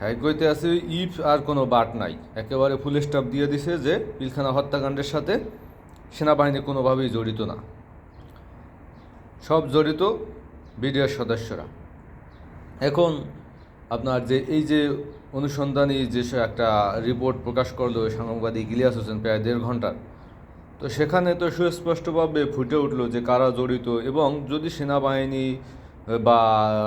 হ্যাঁ কইতে আছে, ইফ আর কোনো বাট নাই। একেবারে ফুল স্টপ দিয়ে দিছে যে, পিলখানা হত্যাকাণ্ডের সাথে সেনাবাহিনী কোনোভাবেই জড়িত না। সব জড়িত বিডিআর সদস্যরা। এখন আপনার যে, এই যে অনুসন্ধানী যে একটা রিপোর্ট প্রকাশ করল সাংবাদিক ইলিয়াস হোসেন, প্রায় দেড় ঘণ্টার, তো সেখানে তো সুস্পষ্টভাবে ফুটে উঠল যে কারা জড়িত এবং যদি সেনাবাহিনী বা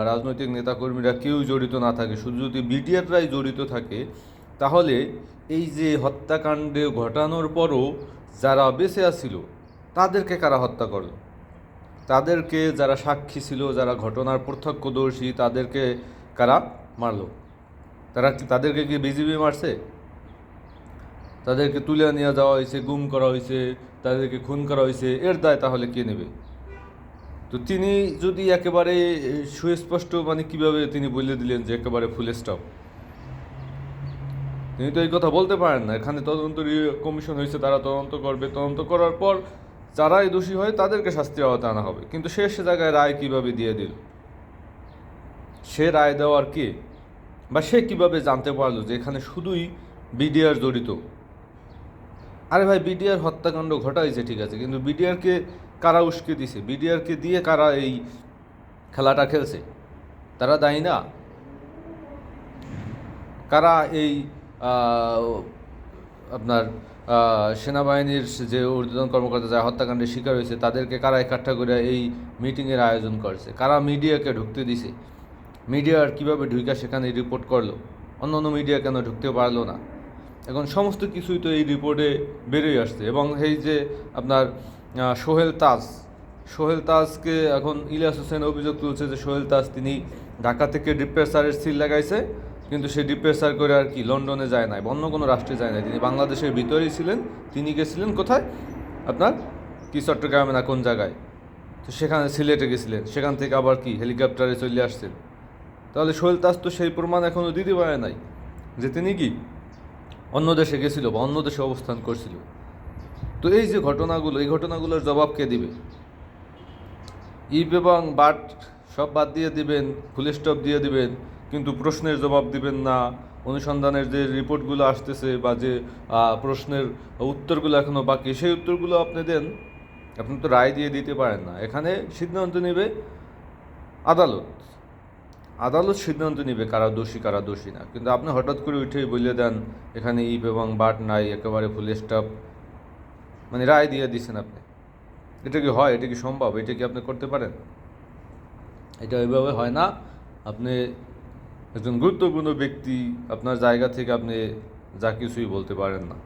রাজনৈতিক নেতাকর্মীরা কেউ জড়িত না থাকে, শুধু যদি বিডিআররাই জড়িত থাকে, তাহলে এই যে হত্যাকাণ্ডে ঘটানোর পরও যারা বেঁচে আছিল, তাদেরকে কারা হত্যা করল? তাদেরকে যারা সাক্ষী ছিল, যারা ঘটনার প্রত্যক্ষদর্শী, তাদেরকে কারা মারল? তারা তাদেরকে কি বিজিবি মারছে? তাদেরকে তুলে নিয়ে যাওয়া হয়েছে, গুম করা হয়েছে, তাদেরকে খুন করা হয়েছে, এর দায় তাহলে কে নেবে? তো তিনি যদি একেবারে সুস্পষ্ট মানে কীভাবে তিনি বলে দিলেন যে একেবারে ফুল স্টপ তিনি তো এই কথা বলতে পারেন না। এখানে তদন্ত কমিশন হয়েছে, তারা তদন্ত করবে। তদন্ত করার পর যারাই দোষী হয়, তাদেরকে শাস্তি আওতায় আনা হবে। কিন্তু শেষ জায়গায় রায় কীভাবে দিয়ে দিল? সে রায় দেওয়ার কে? বা সে কীভাবে জানতে পারল যে এখানে শুধুই বিডিআর জড়িত? আরে ভাই বিডিআর হত্যাকাণ্ড ঘটাইছে, ঠিক আছে, কিন্তু বিডিআরকে কারা উস্কে দিছে? বিডিআরকে দিয়ে কারা এই খেলাটা খেলছে? তারা দায়ী না? কারা এই আপনার সেনাবাহিনীর যে ঊর্ধ্বতন কর্মকর্তা যারা হত্যাকাণ্ডের শিকার হয়েছে, তাদেরকে কারা একাঠা করে এই মিটিংয়ের আয়োজন করছে? কারা মিডিয়াকে ঢুকতে দিছে? মিডিয়ার কীভাবে ঢুকা সেখানে রিপোর্ট করল? অন্য অন্য মিডিয়া কেন ঢুকতে পারল না? এখন সমস্ত কিছুই তো এই রিপোর্টে বেরিয়ে আসছে এবং এই যে আপনার সোহেল তাজ, সোহেল তাজকে এখন ইলিয়াস হোসেন অভিযোগ তুলছে যে সোহেল তাজ তিনি ঢাকা থেকে ডিপ্রেসারের সিল লাগাইছে, কিন্তু সে ডিপ্রেসার করে আর কি লন্ডনে যায় নাই অন্য কোনো রাষ্ট্রে যায় নাই। তিনি বাংলাদেশের ভিতরেই ছিলেন, তিনি গেছিলেন কোথায়? আপনার কি চট্টগ্রামে না কোন জায়গায়? তো সেখানে সিলেটে গেছিলেন, সেখান থেকে আবার কি হেলিকপ্টারে চলে আসছেন? তাহলে সোহেল তাজ তো সেই প্রমাণ এখনও দিতে পারে নাই, যে তিনি কি? অন্য দেশে গেছিল বা অন্য দেশে অবস্থান করছিল। তো এই যে ঘটনাগুলো, এই ঘটনাগুলোর জবাব কে দিবে? ইব এবং বাট সব বাদ দিয়ে দিবেন, ফুল স্টপ দিয়ে দিবেন, কিন্তু প্রশ্নের জবাব দিবেন না। অনুসন্ধানের যে রিপোর্টগুলো আসতেছে বা যে প্রশ্নের উত্তরগুলো এখনও বাকি, সেই উত্তরগুলো আপনি দেন। আপনি তো রায় দিয়ে দিতে পারেন না। এখানে সিদ্ধান্ত নেবে আদালত। আদালত সিদ্ধান্ত নেবে কারা দোষী কারা দোষী না। কিন্তু আপনি হঠাৎ করে উঠেই বলে দেন, এখানে ইপ এবং বাট নাই, একেবারে ফুল স্টপ মানে রায় দিয়ে দিচ্ছেন আপনি। এটা কি হয়? এটা কি সম্ভব? এটা কি আপনি করতে পারেন? এটা ওইভাবে হয় না। আপনি একজন গুরুত্বপূর্ণ ব্যক্তি, আপনার জায়গা থেকে আপনি যা কিছুই বলতে পারেন না।